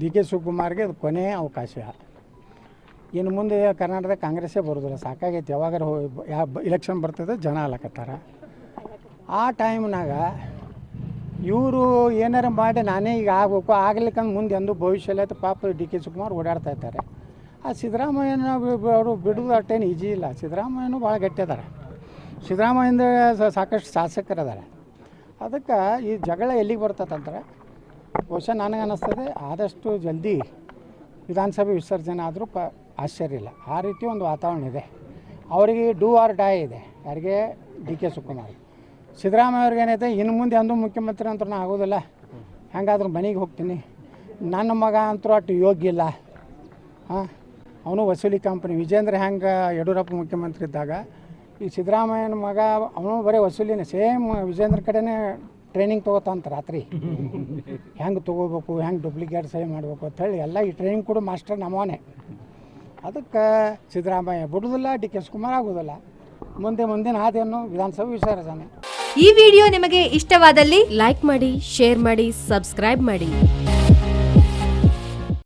D K ಶಿವಕುಮಾರ್ಗೆ ಅದು ಕೊನೆಯ ಅವಕಾಶ. ಇನ್ನು ಮುಂದೆ ಕರ್ನಾಟಕದ ಕಾಂಗ್ರೆಸ್ಸೇ ಬರೋದಿಲ್ಲ, ಸಾಕಾಗೈತೆ. ಯಾವಾಗಾರ ಯಾವ ಇಲೆಕ್ಷನ್ ಬರ್ತದೆ, ಜನ ಅಲಕತ್ತಾರ. ಆ ಟೈಮ್ನಾಗ ಇವರು ಏನಾರ ಮಾಡಿ ನಾನೇ ಈಗ ಆಗಬೇಕು ಆಗ್ಲಿಕ್ಕಂದ್ರೆ ಮುಂದೆ ಎಂದು ಭವಿಷ್ಯ ಆಯ್ತು ಪಾಪ ಡಿ ಕೆ ಶಿವಕುಮಾರ್ ಓಡಾಡ್ತಾ ಇದ್ದಾರೆ. ಆ ಸಿದ್ದರಾಮಯ್ಯನ ಅವರು ಬಿಡೋದು ಅಷ್ಟೇನು ಈಜಿ ಇಲ್ಲ. ಸಿದ್ದರಾಮಯ್ಯನೂ ಭಾಳ ಗಟ್ಟಿದ್ದಾರೆ ಸಿದ್ದರಾಮಯ್ಯಂದ ಸ- ಸಾಕಷ್ಟು ಶಾಸಕರಿದ್ದಾರೆ ಅದಕ್ಕೆ ಈ ಜಗಳ ಎಲ್ಲಿಗೆ ಬರ್ತದಂದ್ರೆ ಬಹುಶಃ ನನಗೆ ಅನ್ನಿಸ್ತದೆ ಆದಷ್ಟು ಜಲ್ದಿ ವಿಧಾನಸಭೆ ವಿಸರ್ಜನೆ ಆದರೂ ಪ, ಆಶ್ಚರ್ಯ ಇಲ್ಲ. ಆ ರೀತಿ ಒಂದು ವಾತಾವರಣ ಇದೆ. ಅವರಿಗೆ ಡೂ ಆರ್ ಡೈ ಇದೆ. ಯಾರಿಗೆ? D K Shivakumar. ಸಿದ್ದರಾಮಯ್ಯ ಅವ್ರಿಗೆ ಏನೈತೆ ಇನ್ನು ಮುಂದೆ ಅಂದು ಮುಖ್ಯಮಂತ್ರಿ ಅಂತ ನಾನು ಆಗೋದಿಲ್ಲ. ಹೆಂಗಾದ್ರೂ ಮನೆಗೆ ಹೋಗ್ತೀನಿ. ನನ್ನ ಮಗ ಅಂತೂ ಅಷ್ಟು ಯೋಗ್ಯ ಇಲ್ಲ. ಹಾಂ? ಅವನು ವಸೂಲಿ ಕಂಪ್ನಿ. ವಿಜೇಂದ್ರ ಹೆಂಗೆ ಯಡಿಯೂರಪ್ಪ ಮುಖ್ಯಮಂತ್ರಿ ಇದ್ದಾಗ, ಈ ಸಿದ್ದರಾಮಯ್ಯನ ಮಗ, ಅವನು ಬರೀ ವಸೂಲಿನೇ, ಸೇಮ್ ವಿಜೇಂದ್ರ ಕಡೆನೇ ಟ್ರೈನಿಂಗ್ ತೊಗೋತಾಂತ ರಾತ್ರಿ. ಹೆಂಗೆ ತೊಗೋಬೇಕು, ಹೆಂಗೆ ಡೂಪ್ಲಿಕೇಟ್ ಸಹಿ ಮಾಡಬೇಕು ಅಂತೇಳಿ ಎಲ್ಲ ಈ ಟ್ರೈನಿಂಗ್ ಕೂಡ ಮಾಸ್ಟರ್ ನಮ್ಮವನೇ. ಅದಕ್ಕೆ ಸಿದ್ದರಾಮಯ್ಯ, ಬಿಡೋದಿಲ್ಲ, ಡಿ ಕೆ ಕುಮಾರ್ ಆಗೋದಿಲ್ಲ. ಮುಂದೆ ಮುಂದಿನ ಹಾದಿಯನ್ನು ವಿಧಾನಸಭೆ ವಿಸರ್ಜನೆ. ಈ ವಿಡಿಯೋ ನಿಮಗೆ ಇಷ್ಟವಾದಲ್ಲಿ ಲೈಕ್ ಮಾಡಿ ಶೇರ್ ಮಾಡಿ ಸಬ್ಸ್ಕ್ರೈಬ್ ಮಾಡಿ.